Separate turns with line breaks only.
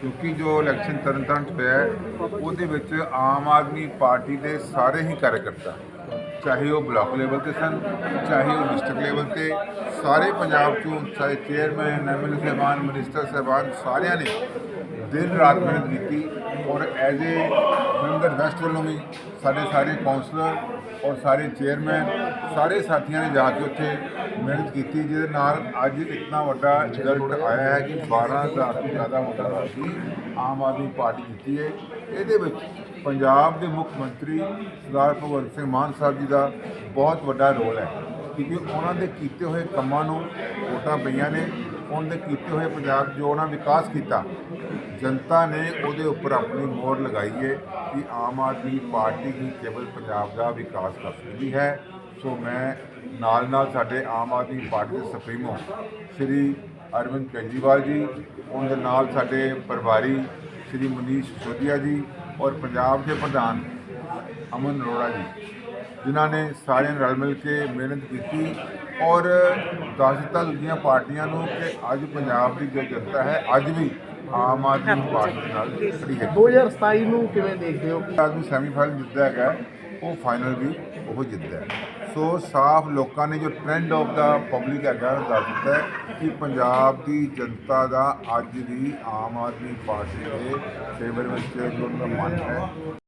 ਕਿਉਂਕਿ ਜੋ ਇਲੈਕਸ਼ਨ ਤਰਨਤਾਰਨ 'ਚ ਹੋਇਆ ਹੈ, ਉਹਦੇ ਵਿੱਚ ਆਮ ਆਦਮੀ ਪਾਰਟੀ ਦੇ ਸਾਰੇ ਹੀ ਕਾਰਜਕਰਤਾ ਚਾਹੇ ਉਹ ਬਲਾਕ ਲੈਵਲ ਤੇ ਸਨ ਚਾਹੇ ਉਹ ਡਿਸਟ੍ਰਿਕਟ ਲੈਵਲ ਤੇ ਸਾਰੇ ਪੰਜਾਬ ਚੋਂ ਚਾਹੇ ਚੇਅਰਮੈਨ ਐਮਐਲਏ ਸਾਹਿਬਾਨ ਮਿਨਿਸਟਰ ਸਾਹਿਬਾਨ ਸਾਰਿਆਂ ਨੇ ਦਿਨ ਰਾਤ ਮਿਹਨਤ ਕੀਤੀ ਔਰ ਐਜ਼ ਏ ਜਲੰਧਰ ਵੈਸਟ ਵੱਲੋਂ ਵੀ ਸਾਡੇ ਸਾਰੇ ਕਾਉਂਸਲਰ ਔਰ ਸਾਰੇ ਚੇਅਰਮੈਨ ਸਾਰੇ ਸਾਥੀਆਂ ਨੇ ਜਾ ਕੇ ਉੱਥੇ ਮਿਹਨਤ ਕੀਤੀ ਜਿਹਦੇ ਨਾਲ ਅੱਜ ਇਤਨਾ ਵੱਡਾ ਰਿਜ਼ਲਟ ਆਇਆ ਹੈ ਕਿ 12000 ਤੋਂ ਜ਼ਿਆਦਾ ਵੋਟਾਂ ਨਾਲ ਆਮ ਆਦਮੀ ਪਾਰਟੀ ਜਿੱਤੀ ਹੈ। ਇਹਦੇ ਵਿੱਚ ਪੰਜਾਬ ਦੇ ਮੁੱਖ ਮੰਤਰੀ ਸਰਦਾਰ ਭਗਵੰਤ ਸਿੰਘ ਮਾਨ ਸਾਹਿਬ ਜੀ ਦਾ ਬਹੁਤ ਵੱਡਾ ਰੋਲ ਹੈ। ਕਿਉਂਕਿ ਉਹਨਾਂ ਦੇ ਕੀਤੇ ਹੋਏ ਕੰਮਾਂ ਨੂੰ ਵੋਟਾਂ ਪਈਆਂ ਨੇ ਉਹਨਾਂ ਦੇ ਕੀਤੇ ਹੋਏ ਪੰਜਾਬ ਜੋ ਉਹਨਾਂ ਵਿਕਾਸ ਕੀਤਾ, ਜਨਤਾ ਨੇ ਉਹਦੇ ਉੱਪਰ ਆਪਣੀ ਮੋਹਰ ਲਗਾਈ ਹੈ ਕਿ ਆਮ ਆਦਮੀ ਪਾਰਟੀ ਹੀ ਕੇਵਲ ਪੰਜਾਬ ਦਾ ਵਿਕਾਸ ਕਰ ਸਕਦੀ ਹੈ। ਸੋ ਮੈਂ ਨਾਲ ਨਾਲ ਸਾਡੇ ਆਮ ਆਦਮੀ ਪਾਰਟੀ ਦੇ ਸੁਪਰੀਮੋ ਸ਼੍ਰੀ ਅਰਵਿੰਦ ਕੇਜਰੀਵਾਲ ਜੀ ਉਹਨਾਂ ਦੇ ਨਾਲ ਸਾਡੇ ਪ੍ਰਭਾਰੀ ਸ਼੍ਰੀ ਮਨੀਸ਼ ਸਿਸੋਦੀਆ ਜੀ ਔਰ ਪੰਜਾਬ ਦੇ ਪ੍ਰਧਾਨ ਅਮਨ ਅਰੋੜਾ ਜੀ ਜਿਨ੍ਹਾਂ ਨੇ ਸਾਰਿਆਂ ਨੇ ਰਲ ਮਿਲ ਕੇ ਮਿਹਨਤ ਕੀਤੀ ਔਰ ਦੱਸ ਦਿੱਤਾ ਦੂਜੀਆਂ ਪਾਰਟੀਆਂ ਨੂੰ ਕਿ ਅੱਜ ਪੰਜਾਬ ਦੀ ਜੋ ਜਨਤਾ ਹੈ ਅੱਜ ਵੀ ਆਮ ਆਦਮੀ ਪਾਰਟੀ ਨਾਲ ਖੜੀ ਹੈ।
2027 ਨੂੰ ਕਿਵੇਂ ਦੇਖਦੇ ਹੋ?
ਆਦਮੀ ਸੈਮੀਫਾਈਨਲ ਜਿੱਤਦਾ ਹੈਗਾ ਉਹ ਫਾਈਨਲ ਵੀ ਉਹ ਜਿੱਤਦਾ ਹੈ ਸੋ ਸਾਫ਼ ਲੋਕਾਂ ਨੇ ਜੋ ਟ੍ਰੈਂਡ ਆਫ ਦਾ ਪਬਲਿਕ ਹੈਗਾ ਦੱਸ ਦਿੱਤਾ ਹੈ ਕਿ ਪੰਜਾਬ ਦੀ ਜਨਤਾ ਦਾ ਅੱਜ ਵੀ ਆਮ ਆਦਮੀ ਪਾਰਟੀ ਦੇ ਫੇਵਰ ਵਿੱਚ ਜੋ ਮਨ ਹੈ।